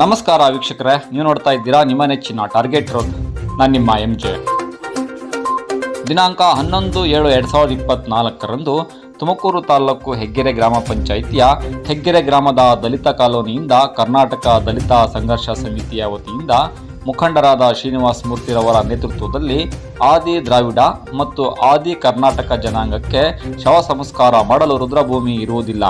ನಮಸ್ಕಾರ ವೀಕ್ಷಕರೇ, ನೀವು ನೋಡ್ತಾ ಇದ್ದೀರಾ ನಿಮ್ಮ ನೆಚ್ಚಿನ ಟಾರ್ಗೆಟ್ ರೋಡ್ ನಾನು ನಿಮ್ಮ ಎಂ ಜೆ ದಿನಾಂಕ ಹನ್ನೊಂದು ಏಳು ಎರಡು ಸಾವಿರದ ಇಪ್ಪತ್ನಾಲ್ಕರಂದು ತುಮಕೂರು ತಾಲೂಕು ಹೆಗ್ಗೆರೆ ಗ್ರಾಮ ಪಂಚಾಯಿತಿಯ ಹೆಗ್ಗೆರೆ ಗ್ರಾಮದ ದಲಿತ ಕಾಲೋನಿಯಿಂದ ಕರ್ನಾಟಕ ದಲಿತ ಸಂಘರ್ಷ ಸಮಿತಿಯ ವತಿಯಿಂದ ಮುಖಂಡರಾದ ಶ್ರೀನಿವಾಸ ಮೂರ್ತಿರವರ ನೇತೃತ್ವದಲ್ಲಿ ಆದಿ ದ್ರಾವಿಡ ಮತ್ತು ಆದಿ ಕರ್ನಾಟಕ ಜನಾಂಗಕ್ಕೆ ಶವ ಸಂಸ್ಕಾರ ಮಾಡಲು ರುದ್ರಭೂಮಿ ಇರುವುದಿಲ್ಲ.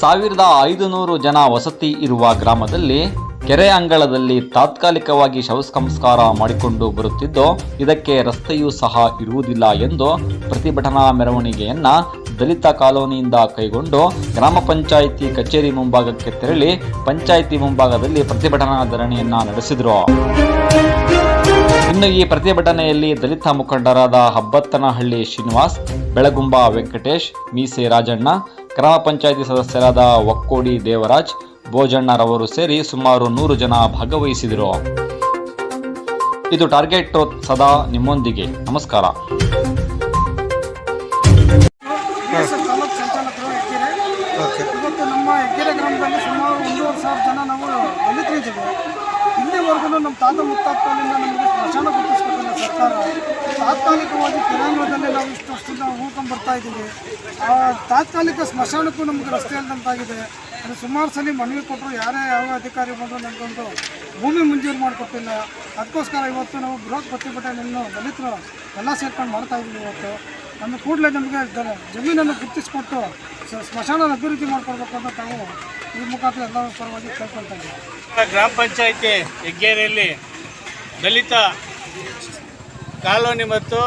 ಸಾವಿರದ ಐದುನೂರು ಜನ ವಸತಿ ಇರುವ ಗ್ರಾಮದಲ್ಲಿ ಕೆರೆ ಅಂಗಳದಲ್ಲಿ ತಾತ್ಕಾಲಿಕವಾಗಿ ಶವ ಸಂಸ್ಕಾರ ಮಾಡಿಕೊಂಡು ಬರುತ್ತಿದ್ದು, ಇದಕ್ಕೆ ರಸ್ತೆಯೂ ಸಹ ಇರುವುದಿಲ್ಲ ಎಂದು ಪ್ರತಿಭಟನಾ ಮೆರವಣಿಗೆಯನ್ನ ದಲಿತ ಕಾಲೋನಿಯಿಂದ ಕೈಗೊಂಡು ಗ್ರಾಮ ಪಂಚಾಯಿತಿ ಕಚೇರಿ ಮುಂಭಾಗಕ್ಕೆ ತೆರಳಿ ಪಂಚಾಯಿತಿ ಮುಂಭಾಗದಲ್ಲಿ ಪ್ರತಿಭಟನಾ ಧರಣಿಯನ್ನ ನಡೆಸಿದರು. ಇನ್ನು ಈ ಪ್ರತಿಭಟನೆಯಲ್ಲಿ ದಲಿತ ಮುಖಂಡರಾದ ಹಬ್ಬತ್ತನಹಳ್ಳಿ ಶ್ರೀನಿವಾಸ್, ಬೆಳಗುಂಬ ವೆಂಕಟೇಶ್, ಮೀಸೆ ರಾಜಣ್ಣ ಗ್ರಾಮ ಪಂಚಾಯಿತಿ ಸದಸ್ಯರಾದ ಒಕ್ಕೋಡಿ ದೇವರಾಜ್ ಭೋಜಣ್ಣರವರು ಸೇರಿ ಸುಮಾರು ನೂರು ಜನ ಭಾಗವಹಿಸಿದರು. ಇದು ಟಾರ್ಗೆಟ್ ಸದಾ ನಿಮ್ಮೊಂದಿಗೆ. ನಮಸ್ಕಾರ. ಇವತ್ತು ನಮ್ಮ ಹೆಗ್ಗೆರೆ ಗ್ರಾಮದಲ್ಲಿ ಸುಮಾರು ಒಂದೂವರೆ ಸಾವಿರ ಜನ ನಾವು ದಲಿತರಿದ್ದೀವಿ ಇಲ್ಲಿವರೆಗೂ ನಮ್ಮ ತಾತ ಮುತ್ತಾತಗಳಿಂದ ನಮಗೆ ಸ್ಮಶಾನ ಗುರುತಿಸ್ಕೊಟ್ಟಿಲ್ಲ ಸರ್ಕಾರ ತಾತ್ಕಾಲಿಕವಾಗಿ ನಾವು ಇಷ್ಟು ವರ್ಷದಿಂದ ಹೂಕೊಂಡು ಬರ್ತಾ ಇದ್ದೀವಿ. ಆ ತಾತ್ಕಾಲಿಕ ಸ್ಮಶಾನಕ್ಕೂ ನಮಗೆ ರಸ್ತೆ ಇಲ್ಲದಂತಾಗಿದೆ ಅದು ಸುಮಾರು ಸಲ ಮನವಿ ಕೊಟ್ಟರು ಯಾರೇ ಯಾವ ಅಧಿಕಾರಿ ಬಂದರು ನಮಗೊಂದು ಭೂಮಿ ಮಂಜೂರು ಮಾಡಿಕೊಟ್ಟಿಲ್ಲ. ಅದಕ್ಕೋಸ್ಕರ ಇವತ್ತು ನಾವು ಬೃಹತ್ ಪ್ರತಿಭಟನೆಯನ್ನು ದಲಿತರು ಎಲ್ಲ ಸೇರ್ಕೊಂಡು ಮಾಡ್ತಾ ಇದ್ದೀವಿ ಇವತ್ತು. ನಮ್ಮ ಕೂಡಲೇ ನಮಗೆ ಜಮೀನನ್ನು ಗುರುತಿಸ್ಕೊಟ್ಟು ಸ್ಮಶಾನ ಅಭಿವೃದ್ಧಿ ಮಾಡ್ಕೊಡ್ಬೇಕು ಅಂತ ನಾವು ಈ ಮುಖಾಂತರ ಎಲ್ಲ ಪರವಾಗಿ ಕೇಳ್ಕೊಳ್ತಾ ಇದ್ದೀವಿ. ಗ್ರಾಮ ಪಂಚಾಯಿತಿ ಹೆಗ್ಗೇರಿಯಲ್ಲಿ ದಲಿತ ಕಾಲೋನಿ ಮತ್ತು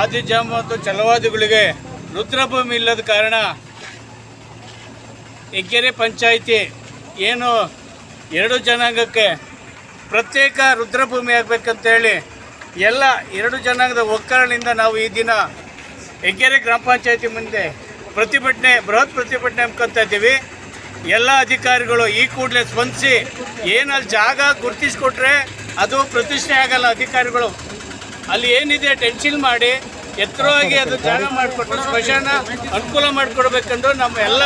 ಆದಿಜಾಮ ಮತ್ತು ಚಲವಾದಿಗಳಿಗೆ ರುದ್ರಭೂಮಿ ಇಲ್ಲದ ಕಾರಣ ಹೆಗ್ಗೆರೆ ಪಂಚಾಯಿತಿ ಏನು ಎರಡು ಜನಾಂಗಕ್ಕೆ ಪ್ರತ್ಯೇಕ ರುದ್ರಭೂಮಿ ಆಗಬೇಕಂತೇಳಿ ಎಲ್ಲ ಎರಡು ಜನಾಂಗದ ಒಕ್ಕರಣಿಂದ ನಾವು ಈ ದಿನ ಹೆಗ್ಗೆರೆ ಗ್ರಾಮ ಪಂಚಾಯಿತಿ ಮುಂದೆ ಪ್ರತಿಭಟನೆ, ಬೃಹತ್ ಪ್ರತಿಭಟನೆ ಹಮ್ಮಿಕೊತಾ ಇದ್ದೀವಿ. ಎಲ್ಲ ಅಧಿಕಾರಿಗಳು ಈ ಕೂಡಲೇ ಸ್ಪಂದಿಸಿ ಏನಲ್ಲಿ ಜಾಗ ಗುರುತಿಸ್ಕೊಟ್ರೆ ಅದು ಪ್ರತಿಷ್ಠೆ ಆಗಲ್ಲ ಅಧಿಕಾರಿಗಳು. ಅಲ್ಲಿ ಏನಿದೆ ಟೆನ್ಷನ್ ಮಾಡಿ, ಎತ್ತರವಾಗಿ ಅದು ಜಾಗ ಮಾಡಿಕೊಟ್ಟು, ಸ್ಮಶಾನ ಅನುಕೂಲ ಮಾಡಿಕೊಡ್ಬೇಕೆಂದು ನಮ್ಮ ಎಲ್ಲ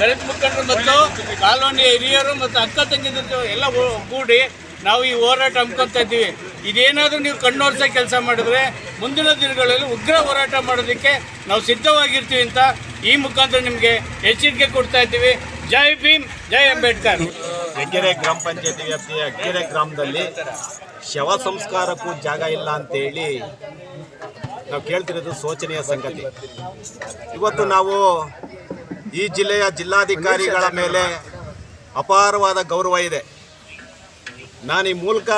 ದಲಿತ ಮುಖಂಡರು ಮತ್ತು ಕಾಲೋನಿಯ ಹಿರಿಯರು ಮತ್ತು ಅಕ್ಕ ತಂಗಿ ಎಲ್ಲ ಕೂಡಿ ನಾವು ಈ ಹೋರಾಟ ಹಮ್ಮಿಕೊತಾ ಇದ್ದೀವಿ. ಇದೇನಾದರೂ ನೀವು ಕಣ್ಣೋರ್ಸ ಕೆಲಸ ಮಾಡಿದ್ರೆ ಮುಂದಿನ ದಿನಗಳಲ್ಲಿ ಉಗ್ರ ಹೋರಾಟ ಮಾಡೋದಕ್ಕೆ ನಾವು ಸಿದ್ಧವಾಗಿರ್ತೀವಿ ಅಂತ ಈ ಮುಖಾಂತರ ನಿಮಗೆ ಎಚ್ಚರಿಕೆ ಕೊಡ್ತಾ ಇದ್ದೀವಿ. ಜೈ ಭೀಮ್, ಜೈ ಅಂಬೇಡ್ಕರ್. ಹೆಗ್ಗೆರೆ ಗ್ರಾಮ ಪಂಚಾಯತಿ ವ್ಯಾಪ್ತಿಯ ಹೆಗ್ಗೆರೆ ಗ್ರಾಮದಲ್ಲಿ ಶವ ಸಂಸ್ಕಾರಕ್ಕೂ ಜಾಗ ಇಲ್ಲ ಅಂತೇಳಿ ನಾವು ಕೇಳ್ತಿರೋದು ಶೋಚನೀಯ ಸಂಗತಿ. ಇವತ್ತು ನಾವು ಈ ಜಿಲ್ಲೆಯ ಜಿಲ್ಲಾಧಿಕಾರಿಗಳ ಮೇಲೆ ಅಪಾರವಾದ ಗೌರವ ಇದೆ. ನಾನು ಈ ಮೂಲಕ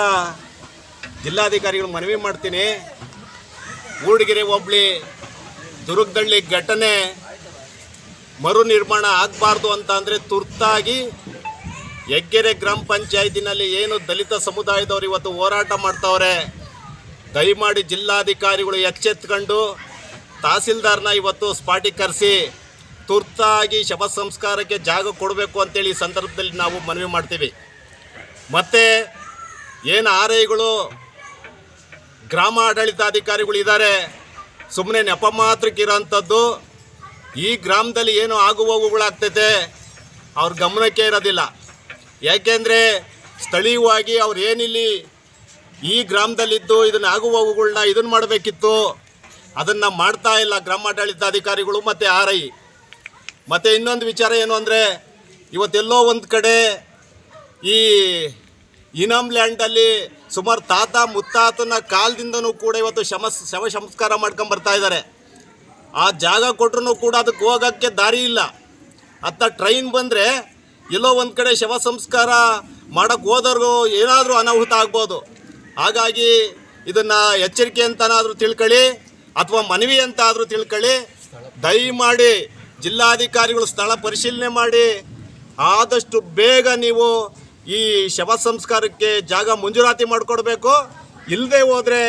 ಜಿಲ್ಲಾಧಿಕಾರಿಗಳು ಮನವಿ ಮಾಡ್ತೀನಿ. ಮೂಡಿಗೆರೆ ಒಬ್ಳಿ ದುರ್ಗದಳ್ಳಿ ಘಟನೆ ಮರು ನಿರ್ಮಾಣ ಆಗಬಾರ್ದು ಅಂತ ಅಂದರೆ ತುರ್ತಾಗಿ ಹೆಗ್ಗೆರೆ ಗ್ರಾಮ ಪಂಚಾಯತಿನಲ್ಲಿ ಏನು ದಲಿತ ಸಮುದಾಯದವರು ಇವತ್ತು ಹೋರಾಟ ಮಾಡ್ತವ್ರೆ, ದಯಮಾಡಿ ಜಿಲ್ಲಾಧಿಕಾರಿಗಳು ಎಚ್ಚೆತ್ಕೊಂಡು ತಹಸೀಲ್ದಾರ್ನ ಇವತ್ತು ಸ್ಪಾಟಿ ಕರೆಸಿ, ತುರ್ತಾಗಿ ಶವ ಸಂಸ್ಕಾರಕ್ಕೆ ಜಾಗ ಕೊಡಬೇಕು ಅಂತೇಳಿ ಈ ಸಂದರ್ಭದಲ್ಲಿ ನಾವು ಮನವಿ ಮಾಡ್ತೀವಿ. ಮತ್ತು ಏನು ಆರ್ ಐಗಳು ಗ್ರಾಮ ಆಡಳಿತಾಧಿಕಾರಿಗಳು ಇದ್ದಾರೆ ಸುಮ್ಮನೆ ನೆಪ ಮಾತ್ರಕ್ಕೆ ಇರೋಂಥದ್ದು ಈ ಗ್ರಾಮದಲ್ಲಿ ಏನು ಆಗು ಹೋಗುಗಳಾಗ್ತೈತೆ, ಅವ್ರ ಗಮನಕ್ಕೆ ಇರೋದಿಲ್ಲ. ಯಾಕೆಂದರೆ ಸ್ಥಳೀಯವಾಗಿ ಅವ್ರು ಏನಿಲ್ಲಿ ಈ ಗ್ರಾಮದಲ್ಲಿದ್ದು ಇದನ್ನು ಆಗು ಹೋಗುಗಳನ್ನ ಇದನ್ನು ಮಾಡಬೇಕಿತ್ತು. ಅದನ್ನು ಮಾಡ್ತಾ ಇಲ್ಲ ಗ್ರಾಮಾಡಳಿತಾಧಿಕಾರಿಗಳು ಮತ್ತು ಆರ್ ಐ ಮತ್ತು ಇನ್ನೊಂದು ವಿಚಾರ ಏನು ಅಂದರೆ, ಇವತ್ತೆಲ್ಲೋ ಒಂದು ಕಡೆ ಈ ಇನಾಮ್ ಲ್ಯಾಂಡಲ್ಲಿ ಸುಮಾರು ತಾತ ಮುತ್ತಾತನ ಕಾಲದಿಂದನೂ ಕೂಡ ಇವತ್ತು ಶಮ ಶವ ಸಂಸ್ಕಾರ ಮಾಡ್ಕೊಂಡು ಬರ್ತಾ ಇದ್ದಾರೆ. ಆ ಜಾಗ ಕೊಟ್ರು ಕೂಡ ಅದಕ್ಕೆ ಹೋಗೋಕ್ಕೆ ದಾರಿ ಇಲ್ಲ. ಅತ್ತ ಟ್ರೈನ್ ಬಂದರೆ ಎಲ್ಲೋ ಒಂದು ಕಡೆ ಶವ ಸಂಸ್ಕಾರ ಮಾಡೋಕ್ಕೆ ಹೋದವ್ರಿಗೂ ಏನಾದರೂ ಅನಾಹುತ ಆಗ್ಬೋದು. ಹಾಗಾಗಿ ಇದನ್ನು ಎಚ್ಚರಿಕೆ ಅಂತನಾದರೂ ತಿಳ್ಕೊಳ್ಳಿ, ಅಥವಾ ಮನವಿ ಅಂತ ಆದರೂ ತಿಳ್ಕೊಳ್ಳಿ. ದಯಮಾಡಿ ಜಿಲ್ಲಾಧಿಕಾರಿಗಳು ಸ್ಥಳ ಪರಿಶೀಲನೆ ಮಾಡಿ. ಆದಷ್ಟು ಬೇಗ ನೀವು ಈ ಶವ ಸಂಸ್ಕಾರಕ್ಕೆ ಜಾಗ ಮಂಜೂರಾತಿ ಮಾಡಿಕೊಡ್ಬೇಕು. ಇಲ್ಲದೆ ಹೋದರೆ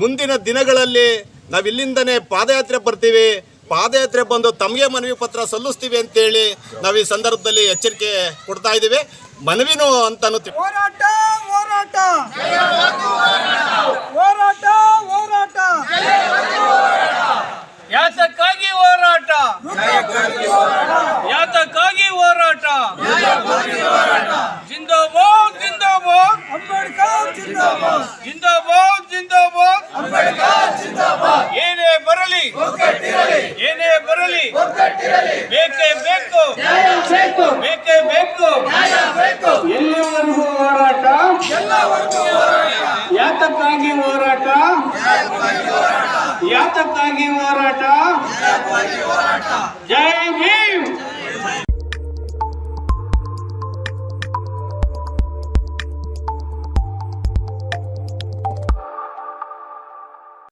ಮುಂದಿನ ದಿನಗಳಲ್ಲಿ ನಾವು ಇಲ್ಲಿಂದನೇ ಪಾದಯಾತ್ರೆ ಬರ್ತೀವಿ. ಪಾದಯಾತ್ರೆ ಬಂದು ತಮಗೆ ಮನವಿ ಪತ್ರ ಸಲ್ಲಿಸ್ತೀವಿ ಅಂತೇಳಿ ನಾವು ಈ ಸಂದರ್ಭದಲ್ಲಿ ಎಚ್ಚರಿಕೆ ಕೊಡ್ತಾ ಇದ್ದೀವಿ. ಮನವಿನೂ ಅಂತಾನು ತಿ- ಹೋರಾಟ ಹೋರಾಟ. ಹೋರಾಟ ಹೋರಾಟ. ಯಾತಕ್ಕಾಗಿ ಯಾತಕ್ಕಾಗಿ ಹೋರಾಟ? ಯಾತಕ್ಕಾಗಿ ಹೋರಾಟ? ಜೈ ಭೀಮ್!